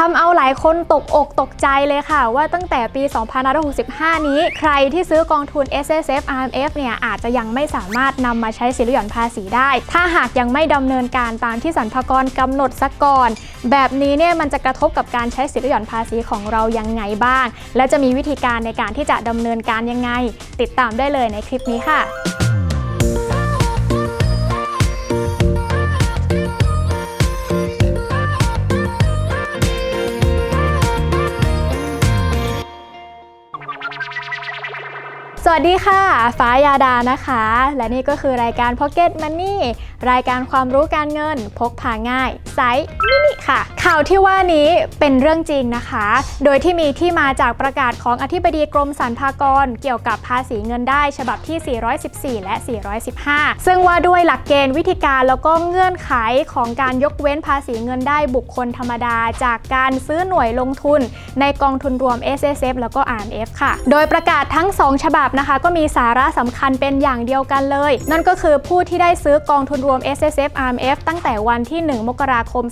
ทำเอาหลายคนตกอกตกใจเลยค่ะ ว่าตั้งแต่ปี 2565 นี้ ใครที่ซื้อกองทุน S S F R M F เนี่ยอาจจะยังไม่สามารถนำมาใช้สิทธิหย่อนภาษีได้ ถ้าหากยังไม่ดำเนินการตามที่สรรพากรกำหนดซะก่อน แบบนี้เนี่ยมันจะกระทบกับการใช้สิทธิหย่อนภาษีของเรายังไงบ้าง และจะมีวิธีการในการที่จะดำเนินการยังไง ติดตามได้เลยในคลิปนี้ค่ะ สวัสดีค่ะ ฟ้ายาดานะคะ และนี่ก็คือรายการ Pocket Money รายการความรู้การเงินพกพาง่ายไซส์มินิค่ะ ข่าวที่ว่านี้เป็นเรื่องจริงนะคะ โดยที่มีที่มาจากประกาศของอธิบดีกรมสรรพากร เกี่ยวกับภาษีเงินได้ฉบับที่ 414 และ 415 ซึ่งว่าด้วยหลักเกณฑ์วิธีการแล้วก็เงื่อนไขของการยกเว้นภาษีเงินได้บุคคลธรรมดา จากการซื้อหน่วยลงทุน ในกองทุนรวม S S F แล้วก็ R M F ค่ะ โดยประกาศทั้ง 2 ฉบับนะคะก็มีสาระสำคัญเป็นอย่างเดียวกันเลย นั่นก็คือผู้ที่ได้ซื้อกองทุนรวม S S F R M F ตั้งแต่วันที่ 1 มกราคม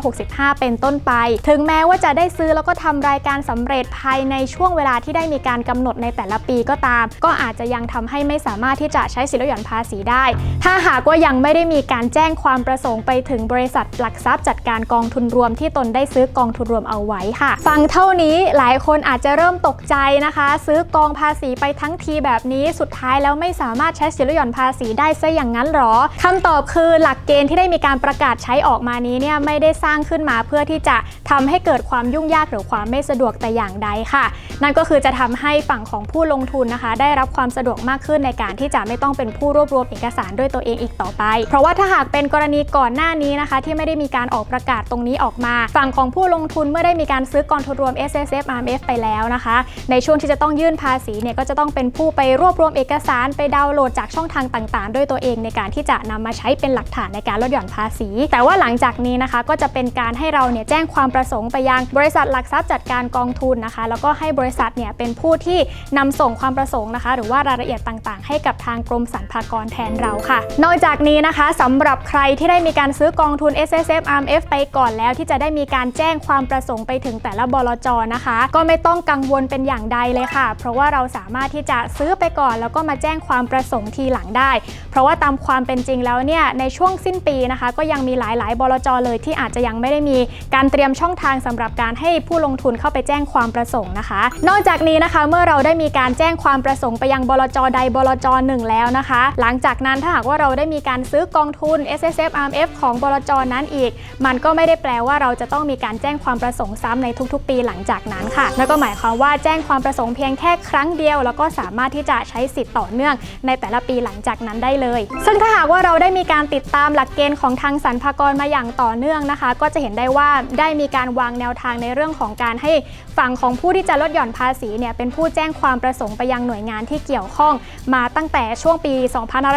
2565 เป็นต้นไป ถึงแม้ว่าจะได้ซื้อแล้วก็ทำรายการสำเร็จภายในช่วงเวลาที่ได้มีการกำหนดในแต่ละปีก็ตาม ก็อาจจะยังทำให้ไม่สามารถที่จะใช้สิทธิลดหย่อนภาษีได้ ถ้าหากว่ายังไม่ได้มีการแจ้งความประสงค์ไปถึงบริษัทหลักทรัพย์จัดการกองทุนรวมที่ตนได้ซื้อกองทุนรวมเอาไว้ค่ะ ฟังเท่านี้หลายคนอาจจะเริ่มตกใจนะคะ ซื้อกองภาษีไปทั้งทีแบบนี้สุดท้ายแล้วไม่สามารถใช้สิทธิลดหย่อนภาษีได้ซะอย่างนั้นหรอคำตอบคือหลักเกณฑ์ที่ได้มีการประกาศใช้ออกมานี้เนี่ยไม่ได้สร้างขึ้นมาเพื่อที่จะทำให้เกิดความยุ่งยากหรือความไม่สะดวกแต่อย่างใดค่ะ นั่นก็คือจะทำให้ฝั่งของผู้ลงทุนนะคะ ได้รับความสะดวกมากขึ้นในการที่จะไม่ต้องเป็นผู้รวบรวมเอกสารด้วยตัวเองอีกต่อไป เพราะว่าถ้าหากเป็นกรณีก่อนหน้านี้นะคะ ที่ไม่ได้มีการออกประกาศตรงนี้ออกมา ฝั่งของผู้ลงทุนเมื่อได้มีการซื้อกองทุนรวม S S F R M F ไปแล้วนะคะ ในช่วงที่จะต้องยื่นภาษีเนี่ยก็จะต้องเป็นผู้ไปรวบรวมเอกสารไปดาวน์โหลดจากช่องทางต่างๆ ด้วยตัวเองในการที่จะนำมาใช้เป็นหลักฐานในการลดหย่อนภาษี แต่ว่าหลังจากนี้นะคะก็จะเป็นการให้เราเนี่ยแจ้งความประสงค์ไปยังบริษัทหลักทรัพย์จัดการกองทุนนะคะ แล้วก็ให้บริษัทเนี่ยเป็นผู้ที่นำส่งความประสงค์นะคะ หรือว่ารายละเอียดต่างๆ ให้กับทางกรมสรรพากรแทนเราค่ะ นอกจากนี้นะคะสำหรับใครที่ได้มีการซื้อกองทุน S S F R M F ไปก่อนแล้วที่จะได้มีการแจ้งความประสงค์ไปถึงแต่ละบลจนะคะ ก็ไม่ต้องกังวลเป็นอย่างใดเลยค่ะ เพราะว่าเราสามารถที่จะซื้อไปก่อน แล้วก็มาแจ้งความประสงค์ทีหลังได้ เพราะว่าตามความเป็นจริงแล้วเนี่ยในช่วงสิ้นปีนะคะ ก็ยังมีหลายๆ บลจเลยที่อาจจะยังไม่ได้มีการเตรียมช่องทางสำหรับการให้ผู้ลงทุนเข้าไปแจ้งความประสงค์นะคะ นอกจากนี้นะคะเมื่อเราได้มีการแจ้งความประสงค์ไปยังบลจใดบลจหนึ่งแล้วนะคะ หลังจากนั้นถ้าหากว่าเราได้มีการซื้อกองทุน S S F R M F ของบลจนั้นอีก มันก็ไม่ได้แปลว่าเราจะต้องมีการแจ้งความประสงค์ซ้ำในทุกๆ ปีหลังจากนั้นค่ะนั่นก็หมายความว่าแจ้งความประสงค์เพียงแค่ครั้งเดียว แล้วก็สามารถที่จะใช้สิทธิ์ต่อเนื่อง ในแต่ละปีหลังจากนั้นได้เลย ซึ่งถ้าหากว่าเราได้มีการติดตามหลักเกณฑ์ของทางสรรพากรมาอย่างต่อเนื่องนะคะ ก็จะเห็นได้ว่าได้มีการวางแนวทางในเรื่องของการให้ฝั่งของผู้ที่จะลดหย่อนภาษีเนี่ยเป็นผู้แจ้งความประสงค์ไปยังหน่วยงานที่เกี่ยวข้อง มาตั้งแต่ช่วงปี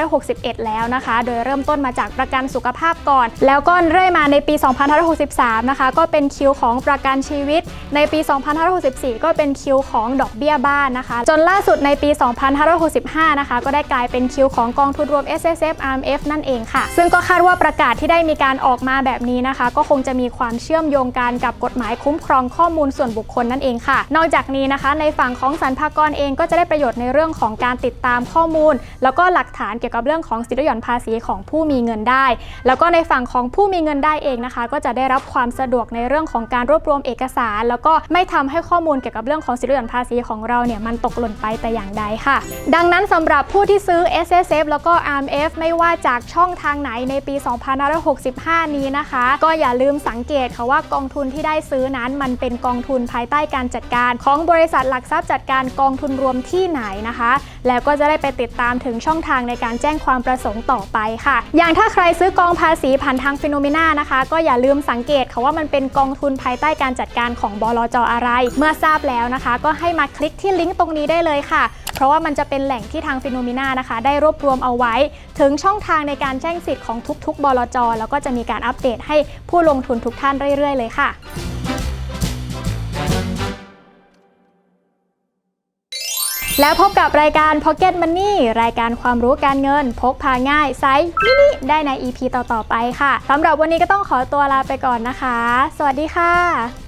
2561 แล้วนะคะ โดยเริ่มต้นมาจากประกันสุขภาพก่อน แล้วก็เรื่อยมาในปี 2563 นะคะ ก็เป็นคิวของประกันชีวิต ในปี 2564 ก็เป็นคิวของดอกเบี้ยบ้านนะคะ จนล่าสุดในปี 2565 นะคะ ก็ได้กลายเป็นคิวของกองทุนรวม S S F R M F นั่นเองค่ะ ซึ่งก็คาดว่าประกาศที่ได้มีการออกมาแบบนี้นะคะ ก็คงจะมีความเชื่อมโยงกันกับกฎหมายคุ้มครองข้อมูลส่วนบุคคลนั่นเองค่ะ นอกจากนี้นะคะ ในฝั่งของสรรพากรเองก็จะได้ประโยชน์ในเรื่องของการติดตามข้อมูล แล้วก็หลักฐานเกี่ยวกับเรื่องของสิทธิหย่อนภาษีของผู้มีเงินได้ แล้วก็ในฝั่งของผู้มีเงินได้เองนะคะ ก็จะได้รับความสะดวกในเรื่องของการรวบรวมเอกสาร แล้วก็ไม่ทำให้ข้อมูลเกี่ยวกับเรื่องของสิทธิหย่อนภาษีของเราเนี่ยมันตกหล่นไปแต่อย่างใดค่ะ ดังนั้นสำหรับผู้ที่ซื้อ S S F แล้วก็ R M F ไม่ว่าจากช่องทางไหนในปี 2565 นี้นะคะ ก็อย่าลืมสังเกตค่ะว่ากองทุนที่ได้ซื้อนั้นมันเป็นกองทุนภายใต้การจัดการ ของบริษัทหลักทรัพย์จัดการกองทุนรวมที่ไหนนะคะ แล้วก็จะได้ไปติดตามถึงช่องทางในการแจ้งความประสงค์ต่อไปค่ะ อย่างถ้าใครซื้อกองภาษีผ่านทางฟิโนเมนานะคะ ก็อย่าลืมสังเกตค่ะว่ามันเป็นกองทุนภายใต้การจัดการของบลจอะไร เมื่อทราบแล้วนะคะ ก็ให้มาคลิกที่ลิงก์ตรงนี้ได้เลยค่ะ เพราะว่ามันจะเป็นแหล่งที่ทางฟิโนเมนานะคะ ได้รวบรวมเอาไว้ ถึงช่องทางในการแจ้งสิทธิ์ของทุกๆ บลจ แล้วก็จะมีการอัปเดตให้ผู้ลงทุนทุกท่านเรื่อยๆ เลยค่ะแล้วพบกับรายการ Pocket Money รายการความรู้การเงิน พกพาง่ายไซส์มินิได้ใน EP ต่อ ๆ ไปค่ะ สำหรับวันนี้ก็ต้องขอตัวลาไปก่อนนะคะ สวัสดีค่ะ